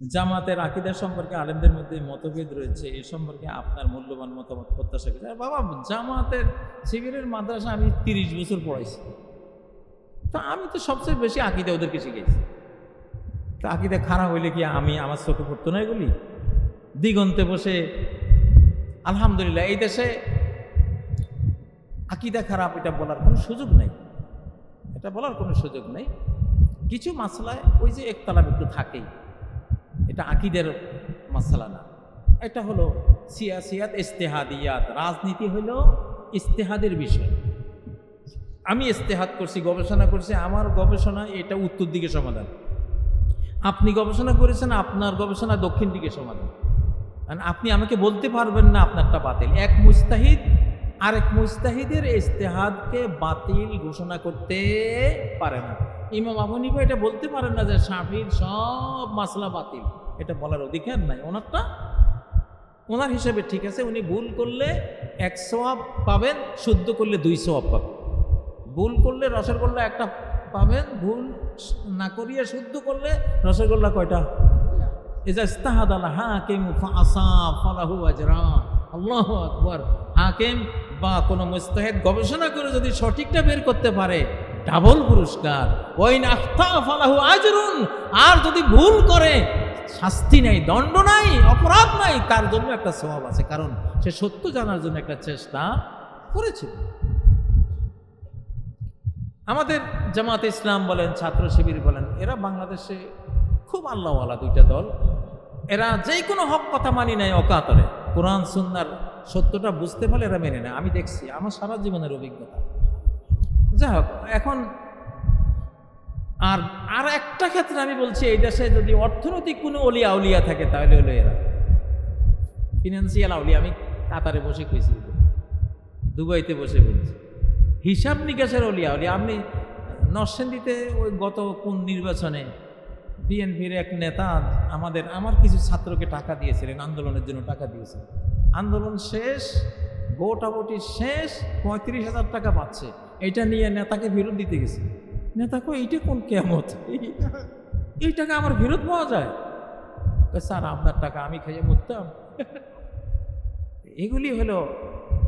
জামাতের আকিদার সম্পর্কে আলেমদের মধ্যে মতভেদ রয়েছে, এ সম্পর্কে আপনার মূল্যবান মতামত, প্রত্যাশা করি আর বাবা, জামাতের শিবিরের মাদ্রাসা আমি তিরিশ বছর পড়াইছি। তো আমি তো সবচেয়ে বেশি আকিদা ওদেরকে শিখেছি তো আকিদা খারাপ হইলে কি আমি আমার চোখে পড়তো না এগুলি? দিগন্তে বসে, আলহামদুলিল্লাহ, এই দেশে আকিদা খারাপ, এটা বলার কোনো সুযোগ নেই। এটা বলার কোনো সুযোগ নেই। কিছু মাসলায় ওই যে একতলাপ একটু থাকেই। এটা আকিদের মাসালা না। এটা হলো সিয়াসিয়াত, ইস্তেহাদিয়াত। রাজনীতি হলো ইস্তেহাদের বিষয়। আমি ইস্তেহাদ করছি, গবেষণা করছি, আমার গবেষণা এটা উত্তর দিকে সমাধান। আপনি গবেষণা করেছেন, আপনার গবেষণা দক্ষিণ দিকে সমাধান। আর আপনি আমাকে বলতে পারবেন না আপনারটা বাতিল। এক মুস্তাহিদ, আরেক মুস্তাহিদের ইস্তেহাদকে বাতিল ঘোষণা করতে পারে না। ইমাম আবু হানিফা এটা বলতে পারেন না যে শাফির সব মাসলা বাতিল। এটা বলার অধিকার নাই। ওনারটা, ওনার হিসেবে ঠিক আছে, উনি ভুল করলে এক সোয়াব পাবেন, শুদ্ধ করলে দুই সোয়াব পাবেন। ভুল করলে রসগোল্লা একটা পাবেন, ভুল না করিয়ে শুদ্ধ করলে রসগোল্লা কয়টা? আল্লাহু আকবার। হাকিম বা কোনো মুস্তাহিদ গবেষণা করে যদি সঠিকটা বের করতে পারে ডাবল পুরস্কার। ওইন আখতা ফালাহু আজরুন। আর যদি ভুল করে, শাস্তি নাই, দণ্ড নাই, অপরাধ নাই, তার জন্য একটা স্বভাব আছে। কারণ সে সত্য জানার জন্য একটা চেষ্টা করেছিল। আমাদের জামাত ইসলাম বলেন, ছাত্র শিবির বলেন, এরা বাংলাদেশে খুব আল্লাহওয়ালা দুইটা দল। এরা যে কোনো হক কথা মানি নাই অকাতরে। কোরআন, সুন্নার সত্যটা বুঝতে পারলে এরা মেনে নেয়। আমি দেখছি, আমার সারা জীবনের অভিজ্ঞতা। যাই হোক, এখন আর আর একটা ক্ষেত্রে আমি বলছি, এই দেশে যদি অর্থনৈতিক কোনো অলিয়া উলিয়া থাকে, তাহলে হলো এরা। ফিনান্সিয়াল আউলিয়া আমি কাতারে বসে কইছি। দুবাইতে বসে বলছি। হিসাব নিকাশের অলিয়া উলিয়া আপনি নরসেন্দিতে ওই গত কোন নির্বাচনে বিএনপির এক নেতা আমাদের, আমার কিছু ছাত্রকে টাকা দিয়েছিলেন, আন্দোলনের জন্য টাকা দিয়েছিলেন। আন্দোলন শেষ গোটাবটি শেষ, পঁয়ত্রিশ হাজার টাকা পাচ্ছে। এটা নিয়ে নেতাকে ফেরত দিতে গেছে। নেতা কো এইটা কোন কেমত এই টাকা আমার ফেরত পাওয়া যায়? স্যার, আপনার টাকা আমি খাইয়ে মরতাম। এগুলি হলো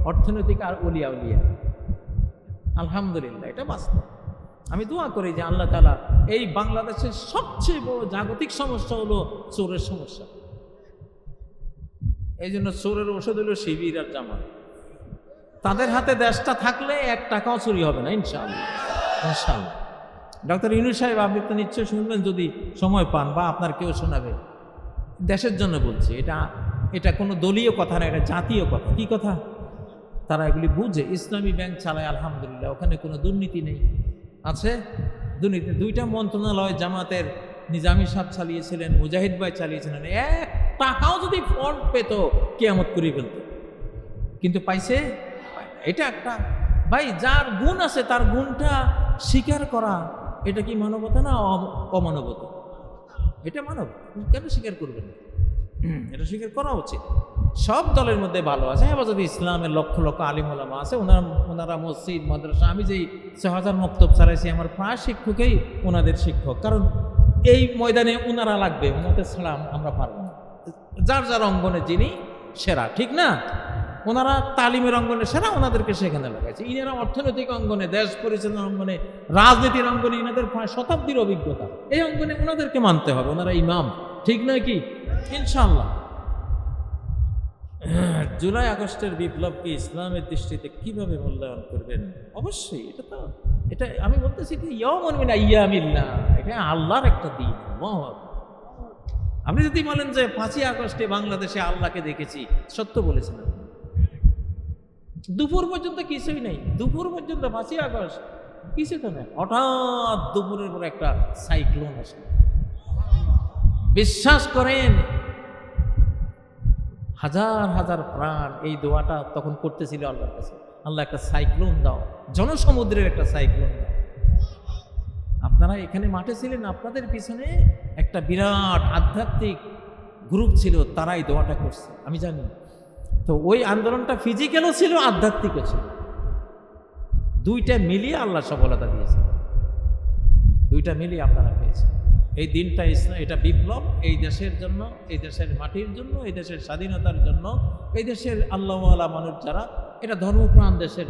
অর্থনৈতিক আর উলিয়া উলিয়া। আলহামদুলিল্লাহ, এটা বাস্তব। আমি দোয়া করি যে আল্লাহ তালা এই বাংলাদেশের সবচেয়ে বড় জাগতিক সমস্যা হলো চোরের সমস্যা। এই জন্য চোরের ওষুধ হলো শিবির আর জামাত। তাদের হাতে দেশটা থাকলে এক টাকাও চুরি হবে না, ইনশাআল্লাহ। ডক্টর ইনু সাহেব, আপনি তো নিশ্চয় শুনবেন, যদি সময় পান বা আপনার কেউ শোনাবে। দেশের জন্য বলছি, এটা এটা কোনো দলীয় কথা না, এটা জাতীয় কথা। কি কথা? তারা এগুলি বুঝে, ইসলামী ব্যাংক চালায়, আলহামদুলিল্লাহ, ওখানে কোনো দুর্নীতি নেই। আছে? দুর্নীতি, দুইটা মন্ত্রণালয় জামাতের নিজামি সাহ চালিয়েছিলেন, মুজাহিদ ভাই চালিয়েছিলেন, এক টাকাও যদি ফল্ট পেত, কেয়ামত করে ফেলত। কিন্তু পাইছে? এটা একটা। ভাই, যার গুণ আছে, তার গুণটা স্বীকার করা, এটা কি মানবতা না অমানবতা? এটা মানব। কেন স্বীকার করবেন? এটা স্বীকার করা উচিত। সব দলের মধ্যে ভালো আছে। এবার যদি ইসলামের লক্ষ লক্ষ আলিমুলামা আছে। ওনারা ওনারা মসজিদ, মাদ্রাসা, আমি যেই ছয় হাজার মক্তব চালাইছি, আমার প্রায় শিক্ষকই ওনাদের শিক্ষক। কারণ এই ময়দানে ওনারা লাগবে। ওনাদের ছাড়া আমরা পারব না। যার যার অঙ্গনে যিনি সেরা, ঠিক না? ওনারা তালিমের অঙ্গনে সেরা ওনাদেরকে সেখানে লাগাইছে। ইনারা অর্থনৈতিক অঙ্গনে, দেশ পরিচালনার অঙ্গনে, রাজনীতির অঙ্গনে ইনাদের প্রায় শতাব্দীর অভিজ্ঞতা। এই অঙ্গনে ওনাদেরকে মানতে হবে, ওনারা ইমাম। ঠিক নয় কি? ইনশাল্লাহ জুলাই আগস্টের বিপ্লবকে ইসলামের দৃষ্টিতে কীভাবে মূল্যায়ন করবেন? অবশ্যই, এটা তো, এটা আমি বলতেছি যে ইয়মন মিনা ইয়ামিল্লা, এটা আল্লাহর একটা দিন আকবার। আপনি যদি বলেন যে পাঁচই আগস্টে বাংলাদেশে আল্লাহকে দেখেছি, সত্য বলেছেন। আপনি। দুপুর পর্যন্ত কিছুই নেই। দুপুর পর্যন্ত পাঁচই আগস্ট কিছু তো নেই। হঠাৎ দুপুরের পর একটা সাইক্লোন আসে বিশ্বাস করেন, হাজার হাজার প্রাণ এই দোয়াটা তখন করতেছিল আল্লাহর কাছে। আল্লাহ একটা সাইক্লোন দাও, জনসমুদ্রের একটা সাইক্লোন দাও। আপনারা এখানে মাঠে ছিলেন, আপনাদের পিছনে একটা বিরাট আধ্যাত্মিক গ্রুপ ছিল, তারাই দোয়াটা করছে। আমি জানি তো ওই আন্দোলনটা ফিজিক্যালও ছিল, আধ্যাত্মিকও ছিল। দুইটা মিলিয়ে আল্লাহ সফলতা দিয়েছে দুইটা মিলিয়ে আপনারা পেয়েছেন। এই দিনটা এটা বিপ্লব, এই দেশের জন্য, এই দেশের মাটির জন্য, এই দেশের স্বাধীনতার জন্য, এই দেশের আল্লাহওয়ালা মানুষ যারা, এটা ধর্মপ্রাণ দেশের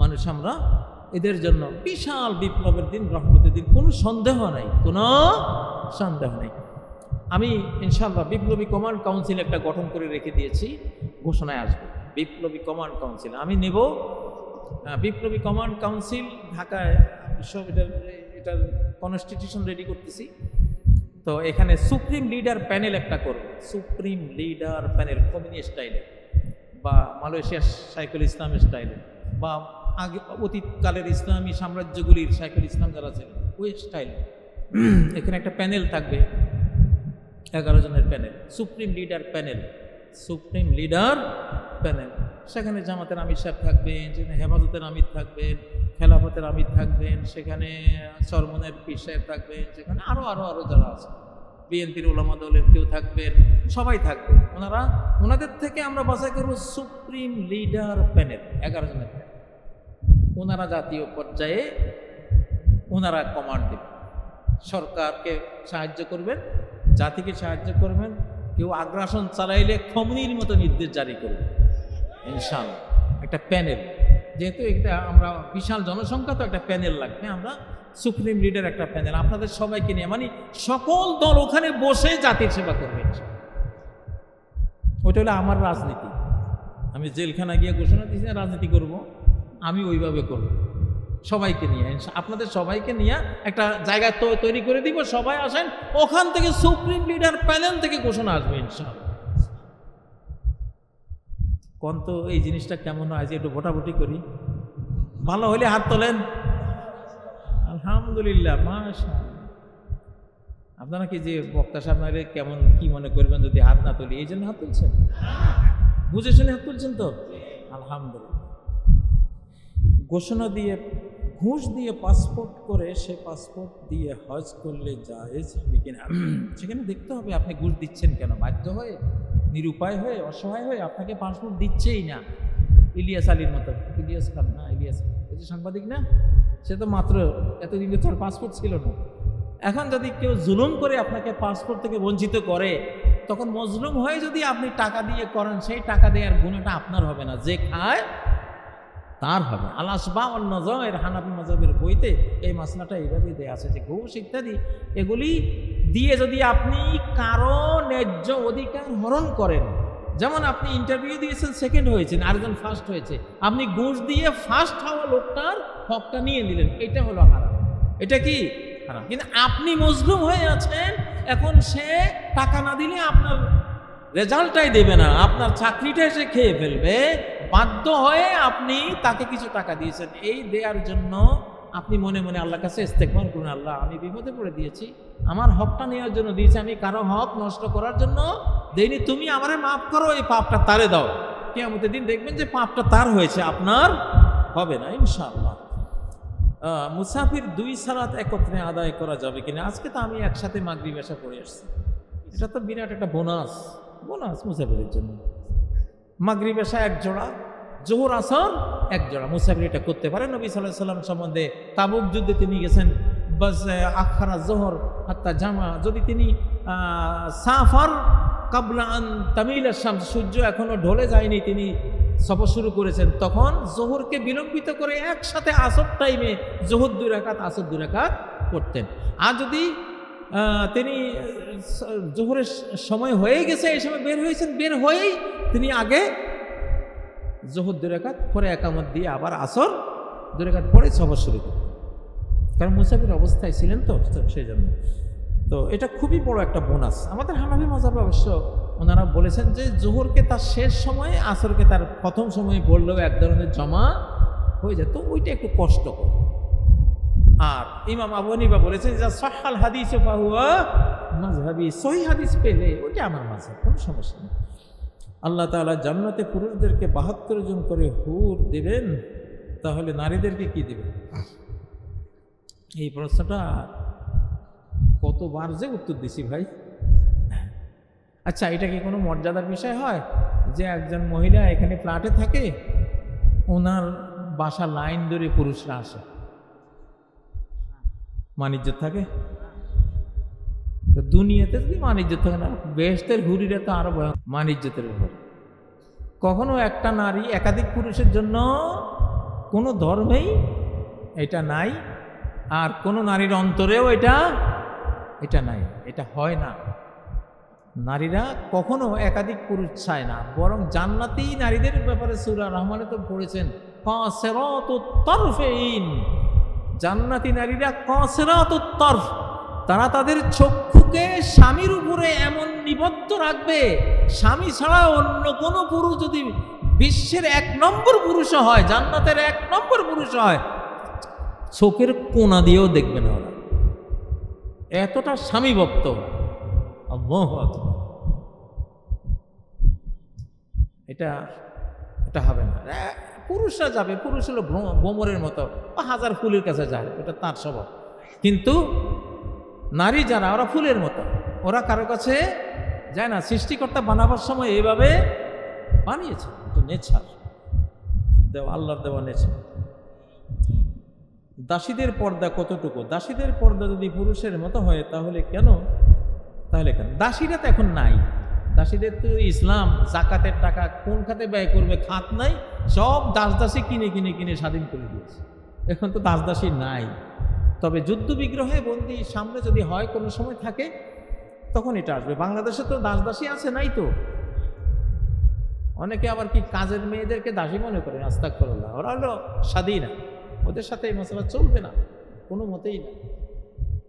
মানুষ আমরা, এদের জন্য বিশাল বিপ্লবের দিন, রহমতের দিন। কোনো সন্দেহ নাই, কোনো সন্দেহ নেই। আমি ইনশাল্লাহ বিপ্লবী কমান্ড কাউন্সিল একটা গঠন করে রেখে দিয়েছি, ঘোষণায় আসবে। বিপ্লবী কমান্ড কাউন্সিল। আমি নেব বিপ্লবী কমান্ড কাউন্সিল ঢাকায়, সব এটার এটার কনস্টিটিউশন রেডি করতেছি। তো এখানে সুপ্রিম লিডার প্যানেল একটা করব। সুপ্রিম লিডার প্যানেল কমিউনি স্টাইলে বা মালয়েশিয়ার সাইকুল ইসলাম স্টাইলে বা আগে, অতীতকালের ইসলামী সাম্রাজ্যগুলির সাইকুল ইসলাম যারা ছিল ওই স্টাইলে এখানে একটা প্যানেল থাকবে। এগারো জনের panel. Supreme leader panel. Supreme leader panel. সেখানে জামাতের আমির সাহেব থাকবেন, সেখানে হেফাজতের আমির থাকবেন, খেলাফতের আমির থাকবেন, সেখানে সরমনের পীর সাহেব থাকবেন, সেখানে আরও আরও আরও যারা আছে। বিএনপির ওলামা দলের কেউ থাকবেন, সবাই থাকবে। ওনারা, ওনাদের থেকে আমরা বাছাই করব সুপ্রিম লিডার প্যানেল, এগারো জনের প্যানেল। ওনারা জাতীয় পর্যায়ে, ওনারা কমান্ড দেবেন সরকারকে সাহায্য করবেন জাতিকে সাহায্য করবেন, কেউ আগ্রাসন চালাইলে খমনির মতো নির্দেশ জারি করবে ইনশাল্লাহ একটা প্যানেল, যেহেতু এটা আমরা বিশাল জনসংখ্যা, তো একটা প্যানেল লাগবে। আমরা সুপ্রিম লিডার একটা প্যানেল, আপনাদের সবাইকে নিয়ে মানে সকল দল ওখানে বসে জাতির সেবা করবে। ওইটা হলো আমার রাজনীতি। আমি জেলখানা গিয়ে ঘোষণা দিয়েছি, রাজনীতি করব, আমি ওইভাবে করব। সবাইকে নিয়ে। আপনাদের সবাইকে নিয়ে একটা জায়গা তৈরি করে দিব, সবাই আসেন, ওখান থেকে সুপ্রিম লিডার প্যানেল থেকে ঘোষণা আসবে, ইনশাআল্লাহ। কোন তো এই জিনিসটা কেমন হয় যে একটু ভোটাভুটি করি। ভালো হলে হাত তোলেন। আলহামদুলিল্লাহ মাশা আপনারা কি যে বক্তা সামনে কেমন কি মনে করবেন যদি হাত না তুলি? এই জন্য হাত তুলছেন? বুঝে শুনে হাত তুলছেন তো? আলহামদুলিল্লাহ। ঘোষণা দিয়ে ঘুষ দিয়ে পাসপোর্ট করে সে পাসপোর্ট দিয়ে হজ করলে জায়েজ হবে কিনা? সেখানে দেখতে হবে আপনি ঘুষ দিচ্ছেন কেন? বাধ্য হয়ে? নিরুপায় হয়ে? অসহায় হয়ে? আপনাকে পাসপোর্ট দিচ্ছেই না। ইলিয়াস আলীর মতো। ইলিয়াস খান না, ইলিয়াস ওই যে সাংবাদিক না, সে তো মাত্র এতদিন তার পাসপোর্ট ছিল না। এখন যদি কেউ জুলুম করে আপনাকে পাসপোর্ট থেকে বঞ্চিত করে, তখন মজলুম হয়ে যদি আপনি টাকা দিয়ে করেন, সেই টাকা দেওয়ার গুণটা আপনার হবে না। যে খায় তার হবে। আলাসবা নজর হানাফি মজাবের বইতে এই মশলাটা এইভাবেই দেওয়া আছে যে ঘুষ ইত্যাদি, এগুলি দিয়ে যদি আপনি কারও ন্যায্য অধিকার হরণ করেন, যেমন আপনি ইন্টারভিউ দিয়েছেন সেকেন্ড হয়েছেন, আরেকজন ফার্স্ট হয়েছে, আপনি ঘুষ দিয়ে ফার্স্ট হওয়া লোকটার হকটা নিয়ে নিলেন, এটা হলো হারাম। এটা কি? হারাম। কিন্তু আপনি মজলুম হয়ে আছেন, এখন সে টাকা না দিলে আপনার রেজাল্টটাই দেবে না। আপনার চাকরিটা এসে খেয়ে ফেলবে। বাধ্য হয়ে আপনি তাকে কিছু টাকা দিয়েছেন। এই দেওয়ার জন্য আপনি মনে মনে আল্লাহর কাছে ইস্তেকবার করুন, আল্লাহ, আমি বিপদে পড়ে দিয়েছি। আমার হকটা নেওয়ার জন্য দিয়েছি আমি। কারও হক নষ্ট করার জন্য দেইনি তুমি আমারে মাফ করো, এই পাপটা তারে দাও। কেমতের দিন দেখবেন যে পাপটা তার হয়েছে, আপনার হবে না, ইনশাআল্লাহ। মুসাফির দুই সালাত একত্রে আদায় করা যাবে কিনা? আজকে তো আমি একসাথে মাগরিব এসা পড়ে আসছি। এটা তো বিরাট একটা বোনাস। বোনাস মুসাফিরের জন্য। মাগরিব এসা এক জোড়া, জোহর আসর এক জোড়া। মুসাফির এটা করতে পারে, নবী সাল্লাহ সাল্লাম সম্বন্ধে তাবুক যুদ্ধে তিনি গেছেন। বাস আখারা, জোহর, হাত্তা জামা। যদি তিনি সাফার, কাবলা আন তামিল আসাম সূর্য এখনও ঢলে যায়নি, তিনি সফর শুরু করেছেন, তখন জোহরকে বিলম্বিত করে একসাথে আসর টাইমে জোহর দুই রাকাত, আসর দুই রাকাত করতেন আর যদি তিনি জোহরের সময় হয়ে গেছে, এই সময় বের হয়েছেন, বের হয়েই তিনি আগে জোহর দুই রাকাত পরে একামত দিয়ে আবার আসর দুই রাকাত পরে সফর শুরু করতেন। কারণ মুসাফির অবস্থায় ছিলেন তো সেই জন্য। তো এটা খুবই বড় একটা বোনাস। আমাদের হানাফি মজাবে অবশ্য ওনারা বলেছেন যে জোহরকে তার শেষ সময়ে, আসরকে তার প্রথম সময়ে পড়লেও এক ধরনের জমা হয়ে যায়। তো ওইটা একটু কষ্টকর। আর ইমাম আবু বলেছেন যা সহাল হাদিস পাহুয়া মাঝহাবি সহি হাদিস পেলে ওইটা আমার মাঝহাব কোনো সমস্যা নেই। আল্লাহ তাআলা জান্নাতে পুরুষদেরকে বাহাত্তর জন করে হুর দেবেন, তাহলে নারীদেরকে কি দেবেন? এই প্রশ্নটা কতবার যে উত্তর দিছি ভাই? আচ্ছা এটা কি কোনো মর্যাদার বিষয় হয়? যে একজন মহিলা এখানে ফ্ল্যাটে থাকে, ওনার বাসা লাইন ধরে পুরুষরা আসে। মানিজ্য থাকে? দুনিয়াতে যদি মানিজ্যত থাকে না, বেহেস্তের হুরিরা তো আরও ভয় মানিজ্যতের ব্যাপারে। কখনো একটা নারী একাধিক পুরুষের জন্য কোনো ধর্মেই এটা নাই, আর কোনো নারীর অন্তরেও এটা এটা নাই, এটা হয় না। নারীরা কখনো একাধিক পুরুষ চায় না, বরং জান্নাতেই নারীদের ব্যাপারে সুরা রহমানে তো পড়েছেন জান্নাতি নারীরা কাসেরাত তরফ, তারা তাদের চক্ষুকে স্বামীর উপরে এমন নিবদ্ধ রাখবে, স্বামী ছাড়া অন্য কোনো পুরুষ যদি বিশ্বের এক নম্বর পুরুষ হয়, জান্নাতের এক নম্বর পুরুষ হয়, চোখের কোনা দিয়েও দেখবে না ওরা। এতটা স্বামী ভক্ত। এটা এটা হবে না। পুরুষরা যাবে, পুরুষ হলো ভ্রম- ভ্রমরের মতো হাজার ফুলের কাছে যায় ওটা তার স্বভাব। কিন্তু নারী যারা, ওরা ফুলের মতো, ওরা কারও কাছে যায় না। সৃষ্টিকর্তা বানাবার সময় এইভাবে বানিয়েছে এটা নেচার। দেওয়া আল্লাহর দেওয়া নেচার। দাসীদের পর্দা কতটুকু? দাসীদের পর্দা যদি পুরুষের মতো হয়, তাহলে কেন? তাহলে কেন? দাসীরা তো এখন নাই। দাসীদের তো ইসলাম, জাকাতের টাকা কোন খাতে ব্যয় করবে, খাত নাই, সব দাস দাসী কিনে কিনে কিনে স্বাধীন করে দিয়েছে। এখন তো দাস দাসী নাই। তবে যুদ্ধ বিগ্রহে বন্দি সামনে যদি হয়, কোনো সময় থাকে, তখন এটা আসবে। বাংলাদেশে তো দাস দাসী আছে, নাই তো? অনেকে আবার কি কাজের মেয়েদেরকে দাসী মনে করে আস্তাক করল্লাহ ওরা হলো স্বাধীনা। ওদের সাথে এই মশলা চলবে না, কোনো মতেই না।